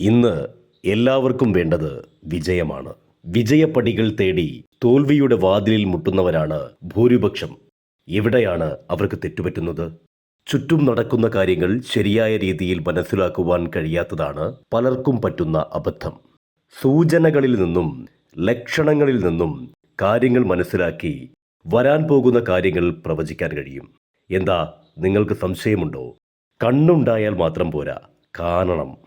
ഇന്ന് എല്ലാവർക്കും വേണ്ടത് വിജയമാണ്. വിജയപടികൾ തേടി തോൽവിയുടെ വാതിലിൽ മുട്ടുന്നവരാണ് ഭൂരിപക്ഷം. എവിടെയാണ് അവർക്ക് തെറ്റുപറ്റുന്നത്? ചുറ്റും നടക്കുന്ന കാര്യങ്ങൾ ശരിയായ രീതിയിൽ മനസ്സിലാക്കുവാൻ കഴിയാത്തതാണ് പലർക്കും പറ്റുന്ന അബദ്ധം. സൂചനകളിൽ നിന്നും ലക്ഷണങ്ങളിൽ നിന്നും കാര്യങ്ങൾ മനസ്സിലാക്കി വരാൻ പോകുന്ന കാര്യങ്ങൾ പ്രവചിക്കാൻ കഴിയും. എന്താ നിങ്ങൾക്ക് സംശയമുണ്ടോ? കണ്ണുണ്ടായാൽ മാത്രം പോരാ. കാണണം.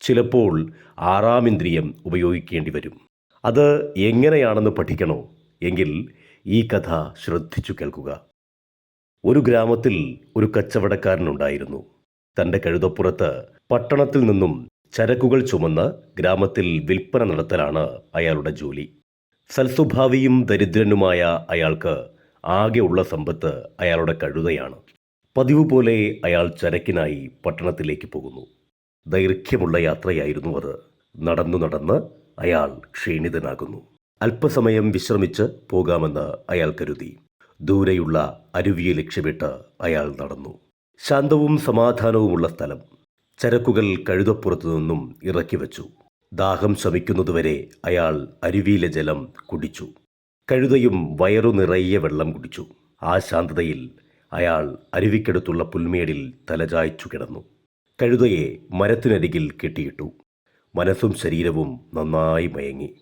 ചിലപ്പോൾ ആറാം ഇന്ദ്രിയം ഉപയോഗിക്കേണ്ടി വരും. അത് എങ്ങനെയാണെന്ന് പഠിക്കണോ എങ്കിൽ ഈ കഥ ശ്രദ്ധിച്ചു കേൾക്കുക. ഒരു ഗ്രാമത്തിൽ ഒരു കച്ചവടക്കാരനുണ്ടായിരുന്നു. തന്റെ കഴുതപ്പുറത്ത് പട്ടണത്തിൽ നിന്നും ചരക്കുകൾ ചുമന്ന് ഗ്രാമത്തിൽ വിൽപ്പന നടത്തലാണ് അയാളുടെ ജോലി. സൽസ്വഭാവിയും ദരിദ്രനുമായ അയാൾക്ക് ആകെയുള്ള സമ്പത്ത് അയാളുടെ കഴുതയാണ്. പതിവ് പോലെ അയാൾ ചരക്കിനായി പട്ടണത്തിലേക്ക് പോകുന്നു. ദൈർഘ്യമുള്ള യാത്രയായിരുന്നു അത്. നടന്നു നടന്ന് അയാൾ ക്ഷീണിതനാകുന്നു. അല്പസമയം വിശ്രമിച്ച് പോകാമെന്ന് അയാൾ കരുതി. ദൂരെയുള്ള അരുവിയെ ലക്ഷ്യമിട്ട് അയാൾ നടന്നു. ശാന്തവും സമാധാനവുമുള്ള സ്ഥലം. ചരക്കുകൾ കഴുതപ്പുറത്തു നിന്നും ഇറക്കി വച്ചു. ദാഹം ശമിക്കുന്നതുവരെ അയാൾ അരുവിയിലെ ജലം കുടിച്ചു. കഴുതയും വയറു നിറയെ വെള്ളം കുടിച്ചു. ആ ശാന്തതയിൽ അയാൾ അരുവിക്കടുത്തുള്ള പുൽമേടിൽ തലചായ്ച്ചു കിടന്നു. കഴുതയെ മരത്തിനരികിൽ കെട്ടിയിട്ടു. മനസ്സും ശരീരവും നന്നായി മയങ്ങി.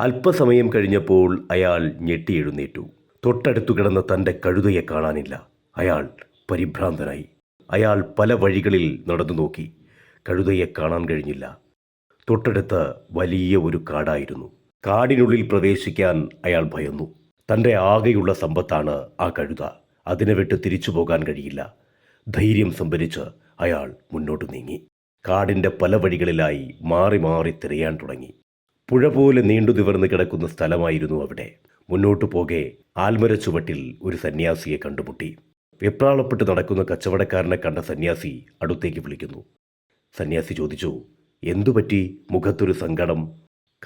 അല്പസമയം കഴിഞ്ഞപ്പോൾ അയാൾ ഞെട്ടിയെഴുന്നേറ്റു. തൊട്ടടുത്തു കിടന്ന തന്റെ കഴുതയെ കാണാനില്ല. അയാൾ പരിഭ്രാന്തനായി. അയാൾ പല വഴികളിൽ നടന്നു നോക്കി. കഴുതയെ കാണാൻ കഴിഞ്ഞില്ല. തൊട്ടടുത്ത് വലിയ ഒരു കാടായിരുന്നു. കാടിനുള്ളിൽ പ്രവേശിക്കാൻ അയാൾ ഭയന്നു. തന്റെ ആകെയുള്ള സമ്പത്താണ് ആ കഴുത. അതിനെ വിട്ട് തിരിച്ചു പോകാൻ കഴിയില്ല. ധൈര്യം സംഭരിച്ച് അയാൾ മുന്നോട്ട് നീങ്ങി. കാടിന്റെ പല വഴികളിലായി മാറി മാറി തിരയാൻ തുടങ്ങി. പുഴ പോലെ നീണ്ടു നിവർന്ന് കിടക്കുന്ന സ്ഥലമായിരുന്നു അവിടെ. മുന്നോട്ടു പോകെ ആൽമര ചുവട്ടിൽ ഒരു സന്യാസിയെ കണ്ടുമുട്ടി. വെപ്രാളപ്പെട്ട് നടക്കുന്ന കച്ചവടക്കാരനെ കണ്ട സന്യാസി അടുത്തേക്ക് വിളിക്കുന്നു. സന്യാസി ചോദിച്ചു എന്തുപറ്റി മുഖത്തൊരു സങ്കടം.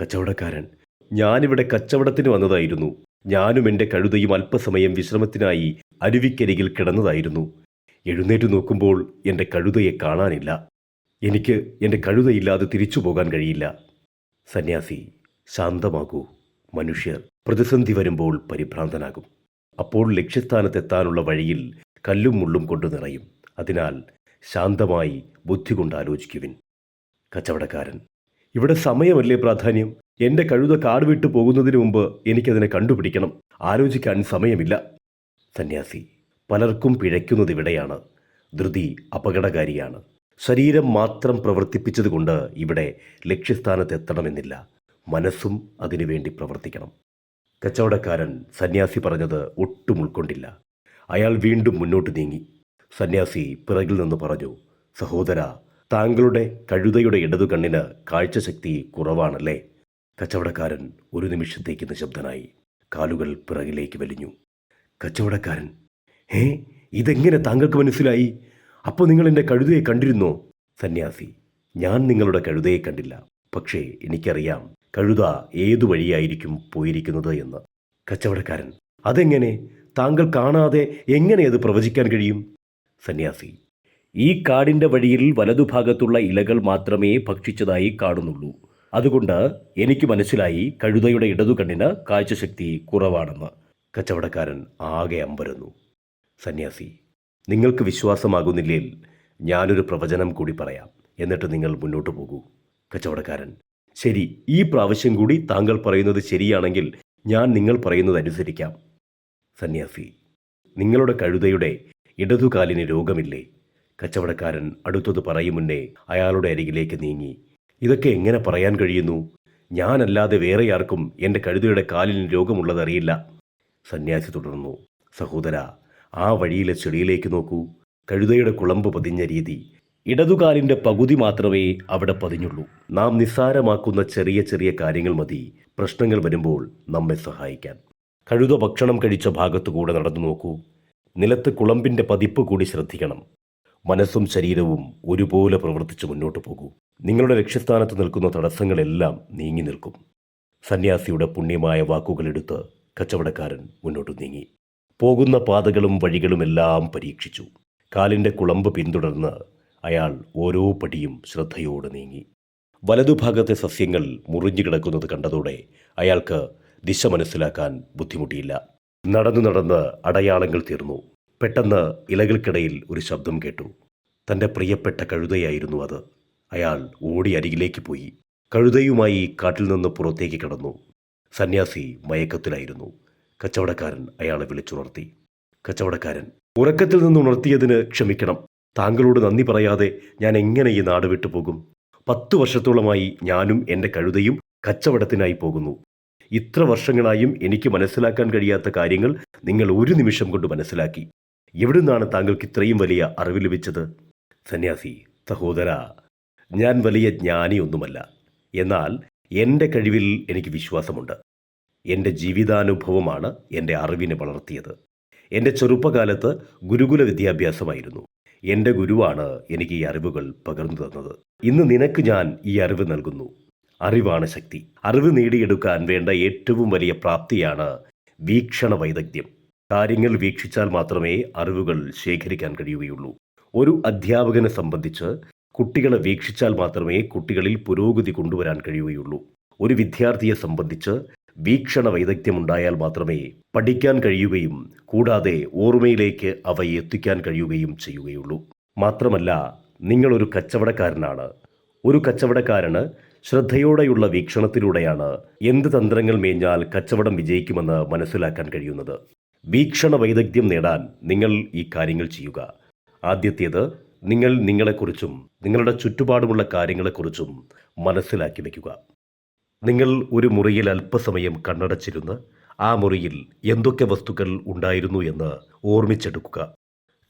കച്ചവടക്കാരൻ ഞാനിവിടെ കച്ചവടത്തിന് വന്നതായിരുന്നു. ഞാനും എന്റെ കഴുതയും അല്പസമയം വിശ്രമത്തിനായി അരുവിക്കരികിൽ കിടന്നതായിരുന്നു. എഴുന്നേറ്റ് നോക്കുമ്പോൾ എന്റെ കഴുതയെ കാണാനില്ല. എനിക്ക് എന്റെ കഴുതയില്ലാതെ തിരിച്ചു പോകാൻ കഴിയില്ല. സന്യാസി ശാന്തമാകൂ മനുഷ്യർ പ്രതിസന്ധി വരുമ്പോൾ പരിഭ്രാന്തനാകും. അപ്പോൾ ലക്ഷ്യസ്ഥാനത്തെത്താനുള്ള വഴിയിൽ കല്ലും മുള്ളും കൊണ്ടു നിറയും. അതിനാൽ ശാന്തമായി ബുദ്ധി കൊണ്ട് ആലോചിക്കുവിൻ കച്ചവടക്കാരൻ ഇവിടെ സമയമല്ലേ പ്രാധാന്യം? എന്റെ കഴുത കാട് വിട്ടു പോകുന്നതിന് മുമ്പ് എനിക്കതിനെ കണ്ടുപിടിക്കണം. ആലോചിക്കാൻ സമയമില്ല. സന്യാസി പലർക്കും പിഴയ്ക്കുന്നതിവിടെയാണ് ധൃതി അപകടകാരിയാണ്. ശരീരം മാത്രം പ്രവർത്തിപ്പിച്ചതുകൊണ്ട് ഇവിടെ ലക്ഷ്യസ്ഥാനത്തെത്തണമെന്നില്ല മനസ്സും അതിനുവേണ്ടി പ്രവർത്തിക്കണം. കച്ചവടക്കാരൻ സന്യാസി പറഞ്ഞത് ഒട്ടും ഉൾക്കൊണ്ടില്ല. അയാൾ വീണ്ടും മുന്നോട്ട് നീങ്ങി. സന്യാസി പിറകിൽ നിന്ന് പറഞ്ഞു സഹോദര താങ്കളുടെ കഴുതയുടെ ഇടതു കണ്ണിന് കാഴ്ചശക്തി കുറവാണല്ലേ? കച്ചവടക്കാരൻ ഒരു നിമിഷത്തേക്ക് നിശബ്ദനായി. കാലുകൾ പിറകിലേക്ക് വലിഞ്ഞു. കച്ചവടക്കാരൻ ഏ ഇതെങ്ങനെ താങ്കൾക്ക് മനസ്സിലായി? അപ്പോൾ നിങ്ങൾ എന്റെ കഴുതയെ കണ്ടിരുന്നോ? സന്യാസി ഞാൻ നിങ്ങളുടെ കഴുതയെ കണ്ടില്ല. പക്ഷേ എനിക്കറിയാം കഴുത ഏതു വഴിയായിരിക്കും പോയിരിക്കുന്നത് എന്ന്. കച്ചവടക്കാരൻ അതെങ്ങനെ? താങ്കൾ കാണാതെ എങ്ങനെ അത് പ്രവചിക്കാൻ കഴിയും? സന്യാസി ഈ കാടിന്റെ വഴിയിൽ വലതുഭാഗത്തുള്ള ഇലകൾ മാത്രമേ ഭക്ഷിച്ചതായി കാണുന്നുള്ളൂ. അതുകൊണ്ട് എനിക്ക് മനസ്സിലായി കഴുതയുടെ ഇടതു കണ്ണിന് കാഴ്ചശക്തി കുറവാണെന്ന്. കച്ചവടക്കാരൻ ആകെ അമ്പരന്നു. സന്യാസി നിങ്ങൾക്ക് വിശ്വാസമാകുന്നില്ലേൽ ഞാനൊരു പ്രവചനം കൂടി പറയാം. എന്നിട്ട് നിങ്ങൾ മുന്നോട്ട് പോകൂ. കച്ചവടക്കാരൻ ശരി ഈ പ്രാവശ്യം കൂടി താങ്കൾ പറയുന്നത് ശരിയാണെങ്കിൽ ഞാൻ നിങ്ങൾ പറയുന്നത് അനുസരിക്കാം സന്യാസി നിങ്ങളുടെ കഴുതയുടെ ഇടതുകാലിന് രോഗമില്ലേ? കച്ചവടക്കാരൻ അടുത്തത് പറയും മുന്നേ അയാളുടെ അരികിലേക്ക് നീങ്ങി ഇതൊക്കെ എങ്ങനെ പറയാൻ കഴിയുന്നു? ഞാനല്ലാതെ വേറെ ആർക്കും എന്റെ കഴുതയുടെ കാലിന് രോഗമുള്ളതറിയില്ല. സന്യാസി തുടർന്നു സഹോദര ആ വഴിയിലെ ചെടിയിലേക്ക് നോക്കൂ. കഴുതയുടെ കുളമ്പ് പതിഞ്ഞ രീതി. ഇടതുകാലിന്റെ പകുതി മാത്രമേ അവിടെ പതിഞ്ഞുള്ളൂ. നാം നിസ്സാരമാക്കുന്ന ചെറിയ ചെറിയ കാര്യങ്ങൾ മതി. പ്രശ്നങ്ങൾ വരുമ്പോൾ നമ്മെ സഹായിക്കാൻ. കഴുത ഭക്ഷണം കഴിച്ച ഭാഗത്തു കൂടെ നടന്നു നോക്കൂ. നിലത്ത് കുളമ്പിന്റെ പതിപ്പ് കൂടി ശ്രദ്ധിക്കണം. മനസ്സും ശരീരവും ഒരുപോലെ പ്രവർത്തിച്ച് മുന്നോട്ട് പോകൂ. നിങ്ങളുടെ ലക്ഷ്യസ്ഥാനത്ത് നിൽക്കുന്ന തടസ്സങ്ങളെല്ലാം നീങ്ങി നിൽക്കും. സന്യാസിയുടെ പുണ്യമായ വാക്കുകളെടുത്ത് കച്ചവടക്കാരൻ മുന്നോട്ട് നീങ്ങി. പോകുന്ന പാതകളും വഴികളുമെല്ലാം പരീക്ഷിച്ചു. കാലിന്റെ കുളമ്പ് പിന്തുടർന്ന് അയാൾ ഓരോ പടിയും ശ്രദ്ധയോടെ നീങ്ങി. വലതുഭാഗത്തെ സസ്യങ്ങൾ മുറിഞ്ഞു കിടക്കുന്നത് കണ്ടതോടെ അയാൾക്ക് ദിശ മനസ്സിലാക്കാൻ ബുദ്ധിമുട്ടിയില്ല. നടന്നു നടന്ന് അടയാളങ്ങൾ തീർന്നു. പെട്ടെന്ന് ഇലകൾക്കിടയിൽ ഒരു ശബ്ദം കേട്ടു. തന്റെ പ്രിയപ്പെട്ട കഴുതയായിരുന്നു അത്. അയാൾ ഓടി അരികിലേക്ക് പോയി. കഴുതയുമായി കാട്ടിൽ നിന്ന് പുറത്തേക്ക് കടന്നു. സന്യാസി മയക്കത്തിലായിരുന്നു. കച്ചവടക്കാരൻ അയാളെ വിളിച്ചുണർത്തി. കച്ചവടക്കാരൻ ഉറക്കത്തിൽ നിന്ന് ഉണർത്തിയതിന് ക്ഷമിക്കണം. താങ്കളോട് നന്ദി പറയാതെ ഞാൻ എങ്ങനെ ഈ നാട് വിട്ടു പോകും? പത്തു വർഷത്തോളമായി ഞാനും എന്റെ കഴുതയും കച്ചവടത്തിനായി പോകുന്നു. ഇത്ര വർഷങ്ങളായും എനിക്ക് മനസ്സിലാക്കാൻ കഴിയാത്ത കാര്യങ്ങൾ നിങ്ങൾ ഒരു നിമിഷം കൊണ്ട് മനസ്സിലാക്കി. എവിടുന്നാണ് താങ്കൾക്ക് ഇത്രയും വലിയ അറിവ് ലഭിച്ചത്? സന്യാസി സഹോദര ഞാൻ വലിയ ജ്ഞാനിയൊന്നുമല്ല. എന്നാൽ എന്റെ കഴിവിൽ എനിക്ക് വിശ്വാസമുണ്ട്. എന്റെ ജീവിതാനുഭവമാണ് എന്റെ അറിവിനെ വളർത്തിയത്. എന്റെ ചെറുപ്പകാലത്ത് ഗുരുകുല വിദ്യാഭ്യാസമായിരുന്നു. എന്റെ ഗുരുവാണ് എനിക്ക് ഈ അറിവുകൾ പകർന്നു തന്നത്. ഇന്ന് നിനക്ക് ഞാൻ ഈ അറിവ് നൽകുന്നു. അറിവാണ് ശക്തി. അറിവ് നേടിയെടുക്കാൻ വേണ്ട ഏറ്റവും വലിയ പ്രാപ്തിയാണ് വീക്ഷണ വൈദഗ്ധ്യം കാര്യങ്ങൾ വീക്ഷിച്ചാൽ മാത്രമേ അറിവുകൾ ശേഖരിക്കാൻ കഴിയുകയുള്ളൂ. ഒരു അധ്യാപകനെ സംബന്ധിച്ച് കുട്ടികളെ വീക്ഷിച്ചാൽ മാത്രമേ കുട്ടികളിൽ പുരോഗതി കൊണ്ടുവരാൻ കഴിയുകയുള്ളൂ. ഒരു വിദ്യാർത്ഥിയെ സംബന്ധിച്ച് വീക്ഷണ വൈദഗ്ധ്യമുണ്ടായാൽ മാത്രമേ പഠിക്കാൻ കഴിയുകയും കൂടാതെ ഓർമ്മയിലേക്ക് അവയെ എത്തിക്കാൻ കഴിയുകയും ചെയ്യുകയുള്ളൂ. മാത്രമല്ല നിങ്ങളൊരു കച്ചവടക്കാരനാണ്. ഒരു കച്ചവടക്കാരന് ശ്രദ്ധയോടെയുള്ള വീക്ഷണത്തിലൂടെയാണ് എന്ത് തന്ത്രങ്ങൾ മേഞ്ഞാൽ കച്ചവടം വിജയിക്കുമെന്ന് മനസ്സിലാക്കാൻ കഴിയുന്നത്. വീക്ഷണ വൈദഗ്ധ്യം നേടാൻ നിങ്ങൾ ഈ കാര്യങ്ങൾ ചെയ്യുക. ആദ്യത്തേത് നിങ്ങൾ നിങ്ങളെക്കുറിച്ചും നിങ്ങളുടെ ചുറ്റുപാടുമുള്ള കാര്യങ്ങളെക്കുറിച്ചും മനസ്സിലാക്കി വയ്ക്കുക. നിങ്ങൾ ഒരു മുറിയിൽ അല്പസമയം കണ്ണടച്ചിരുന്ന് ആ മുറിയിൽ എന്തൊക്കെ വസ്തുക്കൾ ഉണ്ടായിരുന്നു എന്ന് ഓർമ്മിച്ചെടുക്കുക.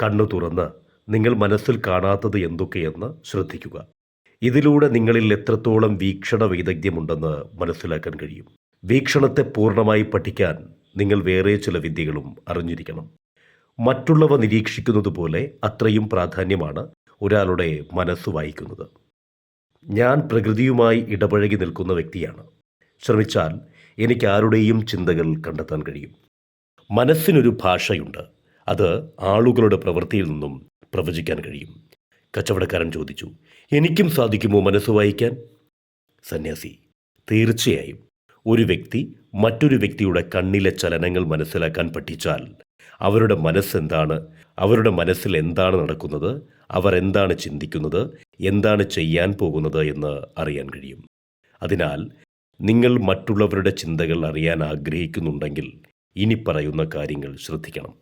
കണ്ണു തുറന്ന് നിങ്ങൾ മനസ്സിൽ കാണാത്തത് എന്തൊക്കെയെന്ന് ശ്രദ്ധിക്കുക. ഇതിലൂടെ നിങ്ങളിൽ എത്രത്തോളം വീക്ഷണ വൈദഗ്ധ്യമുണ്ടെന്ന് മനസ്സിലാക്കാൻ കഴിയും. വീക്ഷണത്തെ പൂർണമായി പഠിക്കാൻ നിങ്ങൾ വേറെ ചില വിദ്യകളും അറിഞ്ഞിരിക്കണം. മറ്റുള്ളവ നിരീക്ഷിക്കുന്നത് പോലെ അത്രയും പ്രാധാന്യമാണ് ഒരാളുടെ മനസ്സ് വായിക്കുന്നത്. ഞാൻ പ്രകൃതിയുമായി ഇടപഴകി നിൽക്കുന്ന വ്യക്തിയാണ്. ശ്രമിച്ചാൽ എനിക്ക് ആരുടെയും ചിന്തകൾ കണ്ടെത്താൻ കഴിയും. മനസ്സിനൊരു ഭാഷയുണ്ട്. അത് ആളുകളുടെ പ്രവൃത്തിയിൽ നിന്നും പ്രവചിക്കാൻ കഴിയും. കച്ചവടക്കാരൻ ചോദിച്ചു എനിക്കും സാധിക്കുമോ മനസ്സ് വായിക്കാൻ? സന്യാസി തീർച്ചയായും. ഒരു വ്യക്തി മറ്റൊരു വ്യക്തിയുടെ കണ്ണിലെ ചലനങ്ങൾ മനസ്സിലാക്കാൻ പഠിച്ചാൽ അവരുടെ മനസ്സെന്താണ് അവരുടെ മനസ്സിൽ എന്താണ് നടക്കുന്നത് അവർ എന്താണ് ചിന്തിക്കുന്നത് എന്താണ് ചെയ്യാൻ പോകുന്നത് എന്ന് അറിയാൻ കഴിയും. അതിനാൽ നിങ്ങൾ മറ്റുള്ളവരുടെ ചിന്തകൾ അറിയാൻ ആഗ്രഹിക്കുന്നുണ്ടെങ്കിൽ ഇനി പറയുന്ന കാര്യങ്ങൾ ശ്രദ്ധിക്കണം.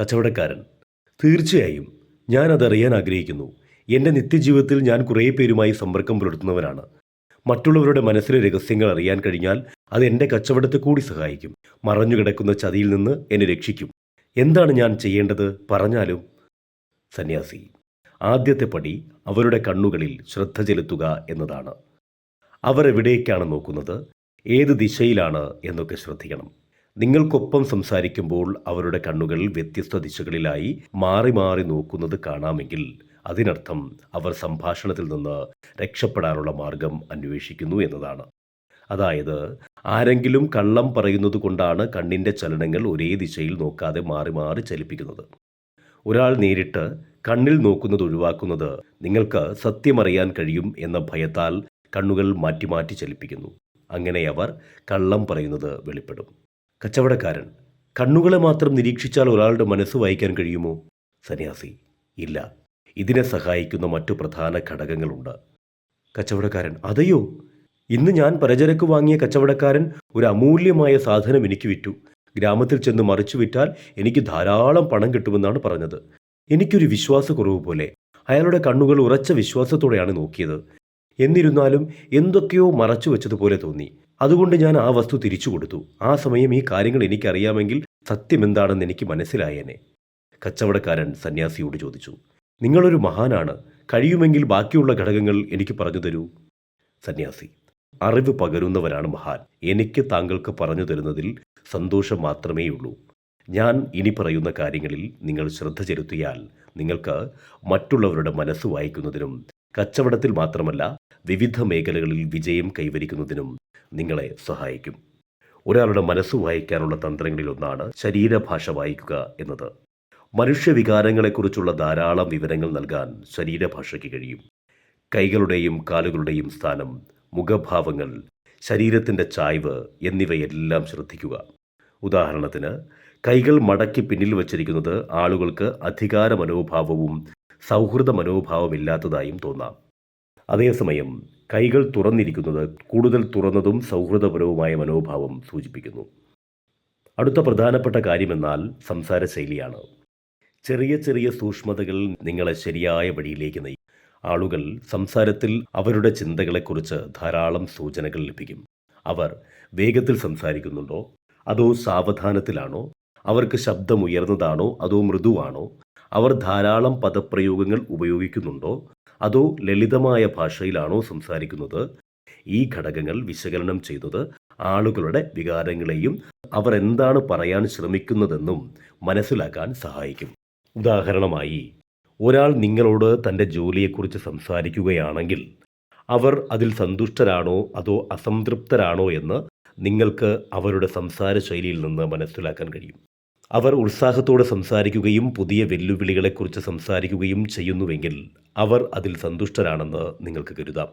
കച്ചവടക്കാരൻ തീർച്ചയായും ഞാൻ അതറിയാൻ ആഗ്രഹിക്കുന്നു. എന്റെ നിത്യജീവിതത്തിൽ ഞാൻ കുറേ പേരുമായി സമ്പർക്കം പുലർത്തുന്നവനാണ് മറ്റുള്ളവരുടെ മനസ്സിലെ രഹസ്യങ്ങൾ അറിയാൻ കഴിഞ്ഞാൽ അത് എന്റെ കച്ചവടത്തെ കൂടി സഹായിക്കും. മറഞ്ഞുകിടക്കുന്ന ചതിയിൽ നിന്ന് എന്നെ രക്ഷിക്കും. എന്താണ് ഞാൻ ചെയ്യേണ്ടത്? പറഞ്ഞാലും സന്യാസി ആദ്യത്തെ പടി അവരുടെ കണ്ണുകളിൽ ശ്രദ്ധ ചെലുത്തുക എന്നതാണ്. അവർ എവിടേക്കാണ് നോക്കുന്നത്? ഏത് ദിശയിലാണ് എന്നൊക്കെ ശ്രദ്ധിക്കണം. നിങ്ങൾക്കൊപ്പം സംസാരിക്കുമ്പോൾ അവരുടെ കണ്ണുകൾ വ്യത്യസ്ത ദിശകളിലായി മാറി മാറി നോക്കുന്നത് കാണാമെങ്കിൽ അതിനർത്ഥം അവർ സംഭാഷണത്തിൽ നിന്ന് രക്ഷപ്പെടാനുള്ള മാർഗം അന്വേഷിക്കുന്നു എന്നതാണ്. അതായത് ആരെങ്കിലും കള്ളം പറയുന്നത് കൊണ്ടാണ് കണ്ണിന്റെ ചലനങ്ങൾ ഒരേ ദിശയിൽ നോക്കാതെ മാറി മാറി ചലിപ്പിക്കുന്നത്. ഒരാൾ നേരിട്ട് കണ്ണിൽ നോക്കുന്നത് ഒഴിവാക്കുന്നത് നിങ്ങൾക്ക് സത്യമറിയാൻ കഴിയും എന്ന ഭയത്താൽ കണ്ണുകൾ മാറ്റി മാറ്റി ചലിപ്പിക്കുന്നു. അങ്ങനെ അവർ കള്ളം പറയുന്നത് വെളിപ്പെടും. കച്ചവടക്കാരൻ കണ്ണുകളെ മാത്രം നിരീക്ഷിച്ചാൽ ഒരാളുടെ മനസ്സ് വായിക്കാൻ കഴിയുമോ? സന്യാസി ഇല്ല. ഇതിനെ സഹായിക്കുന്ന മറ്റു പ്രധാന ഘടകങ്ങളുണ്ട്. കച്ചവടക്കാരൻ അതെയോ? ഇന്ന് ഞാൻ പലചരക്ക് വാങ്ങിയ കച്ചവടക്കാരൻ ഒരു അമൂല്യമായ സാധനം എനിക്ക് വിറ്റു. ഗ്രാമത്തിൽ ചെന്ന് മറിച്ചു വിറ്റാൽ എനിക്ക് ധാരാളം പണം കിട്ടുമെന്നാണ് പറഞ്ഞത്. എനിക്കൊരു വിശ്വാസക്കുറവ് പോലെ. അയാളുടെ കണ്ണുകൾ ഉറച്ച വിശ്വാസത്തോടെയാണ് നോക്കിയത്. എന്നിരുന്നാലും എന്തൊക്കെയോ മറച്ചു വെച്ചതുപോലെ തോന്നി. അതുകൊണ്ട് ഞാൻ ആ വസ്തു തിരിച്ചു കൊടുത്തു. ആ സമയം ഈ കാര്യങ്ങൾ എനിക്കറിയാമെങ്കിൽ സത്യമെന്താണെന്ന് എനിക്ക് മനസ്സിലായേനെ. കച്ചവടക്കാരൻ സന്യാസിയോട് ചോദിച്ചു. നിങ്ങളൊരു മഹാനാണ്. കഴിയുമെങ്കിൽ ബാക്കിയുള്ള ഘടകങ്ങൾ എനിക്ക് പറഞ്ഞു തരൂ. സന്യാസി അറിവ് പകരുന്നവരാണ് മഹാൻ. എനിക്ക് താങ്കൾക്ക് പറഞ്ഞു തരുന്നതിൽ സന്തോഷം മാത്രമേയുള്ളൂ. ഞാൻ ഇനി പറയുന്ന കാര്യങ്ങളിൽ നിങ്ങൾ ശ്രദ്ധ ചെലുത്തിയാൽ നിങ്ങൾക്ക് മറ്റുള്ളവരുടെ മനസ്സ് വായിക്കുന്നതിനും കച്ചവടത്തിൽ മാത്രമല്ല വിവിധ മേഖലകളിൽ വിജയം കൈവരിക്കുന്നതിനും നിങ്ങളെ സഹായിക്കും. ഒരാളുടെ മനസ്സ് വായിക്കാനുള്ള തന്ത്രങ്ങളിലൊന്നാണ് ശരീരഭാഷ വായിക്കുക എന്നത്. മനുഷ്യവികാരങ്ങളെക്കുറിച്ചുള്ള ധാരാളം വിവരങ്ങൾ നൽകാൻ ശരീരഭാഷയ്ക്ക് കഴിയും. കൈകളുടെയും കാലുകളുടെയും സ്ഥാനം മുഖഭാവങ്ങൾ ശരീരത്തിന്റെ ചായ്വ് എന്നിവയെല്ലാം ശ്രദ്ധിക്കുക. ഉദാഹരണത്തിന് കൈകൾ മടക്കി പിന്നിൽ വച്ചിരിക്കുന്നത് ആളുകൾക്ക് അധികാര മനോഭാവവും സൗഹൃദ മനോഭാവമില്ലാത്തതായും തോന്നാം. അതേസമയം കൈകൾ തുറന്നിരിക്കുന്നത് കൂടുതൽ തുറന്നതും സൗഹൃദപരവുമായ മനോഭാവം സൂചിപ്പിക്കുന്നു. അടുത്ത പ്രധാനപ്പെട്ട കാര്യമെന്നാൽ സംസാര ശൈലിയാണ് ചെറിയ ചെറിയ സൂക്ഷ്മതകൾ നിങ്ങളെ ശരിയായ വഴിയിലേക്ക് നയിക്കും. ആളുകൾ സംസാരത്തിൽ അവരുടെ ചിന്തകളെക്കുറിച്ച് ധാരാളം സൂചനകൾ ലഭിക്കും. അവർ വേഗത്തിൽ സംസാരിക്കുന്നുണ്ടോ? അതോ സാവധാനത്തിലാണോ? അവർക്ക് ശബ്ദം ഉയർന്നതാണോ അതോ മൃദുവാണോ? അവർ ധാരാളം പദപ്രയോഗങ്ങൾ ഉപയോഗിക്കുന്നുണ്ടോ? അതോ ലളിതമായ ഭാഷയിലാണോ സംസാരിക്കുന്നത്? ഈ ഘടകങ്ങൾ വിശകലനം ചെയ്തത് ആളുകളുടെ വികാരങ്ങളെയും അവർ എന്താണ് പറയാൻ ശ്രമിക്കുന്നതെന്നും മനസ്സിലാക്കാൻ സഹായിക്കും. ഉദാഹരണമായി ഒരാൾ നിങ്ങളോട് തന്റെ ജോലിയെക്കുറിച്ച് സംസാരിക്കുകയാണെങ്കിൽ അവർ അതിൽ സന്തുഷ്ടരാണോ അതോ അസംതൃപ്തരാണോ എന്ന് നിങ്ങൾക്ക് അവരുടെ സംസാര ശൈലിയിൽ നിന്ന് മനസ്സിലാക്കാൻ കഴിയും. അവർ ഉത്സാഹത്തോടെ സംസാരിക്കുകയും പുതിയ വെല്ലുവിളികളെക്കുറിച്ച് സംസാരിക്കുകയും ചെയ്യുന്നുവെങ്കിൽ അവർ അതിൽ സന്തുഷ്ടരാണെന്ന് നിങ്ങൾക്ക് കരുതാം.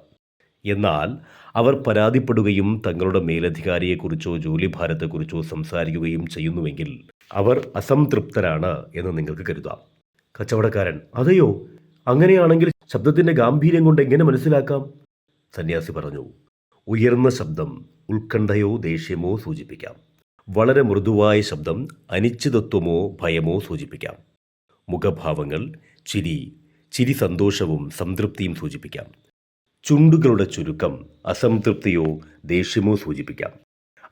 എന്നാൽ അവർ പരാതിപ്പെടുകയും തങ്ങളുടെ മേലധികാരിയെക്കുറിച്ചോ ജോലിഭാരത്തെക്കുറിച്ചോ സംസാരിക്കുകയും ചെയ്യുന്നുവെങ്കിൽ അവർ അസംതൃപ്തരാണ് എന്ന് നിങ്ങൾക്ക് കരുതാം. കച്ചവടക്കാരൻ. അതെയോ? അങ്ങനെയാണെങ്കിൽ ശബ്ദത്തിന്റെ ഗാംഭീര്യം കൊണ്ട് എങ്ങനെ മനസ്സിലാക്കാം? സന്യാസി പറഞ്ഞു. ഉയർന്ന ശബ്ദം ഉത്കണ്ഠയോ ദേഷ്യമോ സൂചിപ്പിക്കാം. വളരെ മൃദുവായ ശബ്ദം അനിശ്ചിതത്വമോ ഭയമോ സൂചിപ്പിക്കാം. മുഖഭാവങ്ങൾ ചിരി ചിരി സന്തോഷവും സംതൃപ്തിയും സൂചിപ്പിക്കാം. ചുണ്ടുകളുടെ ചുരുക്കം അസംതൃപ്തിയോ ദേഷ്യമോ സൂചിപ്പിക്കാം.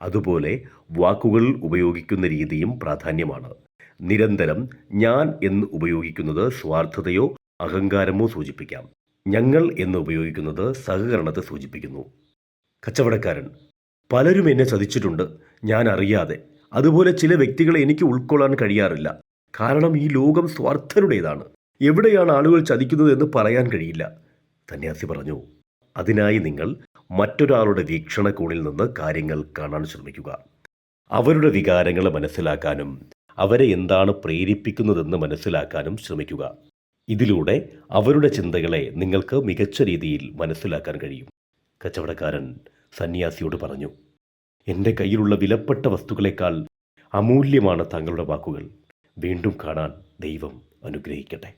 അതുപോലെ വാക്കുകൾ ഉപയോഗിക്കുന്ന രീതിയും പ്രാധാന്യമാണ്. നിരന്തരം ഞാൻ എന്ന് ഉപയോഗിക്കുന്നത് സ്വാർത്ഥതയോ അഹങ്കാരമോ സൂചിപ്പിക്കാം. ഞങ്ങൾ എന്ന് ഉപയോഗിക്കുന്നത് സഹകരണത്തെ സൂചിപ്പിക്കുന്നു. കച്ചവടക്കാരൻ പലരും എന്നെ ചതിച്ചിട്ടുണ്ട്. ഞാൻ അറിയാതെ. അതുപോലെ ചില വ്യക്തികളെ എനിക്ക് ഉൾക്കൊള്ളാൻ കഴിയാറില്ല. കാരണം ഈ ലോകം സ്വാർത്ഥരുടേതാണ്. എവിടെയാണ് ആളുകൾ ചതിക്കുന്നത് എന്ന് പറയാൻ കഴിയില്ല. സന്യാസി പറഞ്ഞു അതിനായി നിങ്ങൾ മറ്റൊരാളുടെ വീക്ഷണകോണിൽ നിന്ന് കാര്യങ്ങൾ കാണാൻ ശ്രമിക്കുക. അവരുടെ വികാരങ്ങൾ മനസ്സിലാക്കാനും അവരെ എന്താണ് പ്രേരിപ്പിക്കുന്നതെന്ന് മനസ്സിലാക്കാനും ശ്രമിക്കുക. ഇതിലൂടെ അവരുടെ ചിന്തകളെ നിങ്ങൾക്ക് മികച്ച രീതിയിൽ മനസ്സിലാക്കാൻ കഴിയും. കച്ചവടക്കാരൻ സന്യാസിയോട് പറഞ്ഞു എന്റെ കയ്യിലുള്ള വിലപ്പെട്ട വസ്തുക്കളെക്കാൾ അമൂല്യമാണ് താങ്കളുടെ വാക്കുകൾ. വീണ്ടും കാണാൻ ദൈവം അനുഗ്രഹിക്കട്ടെ.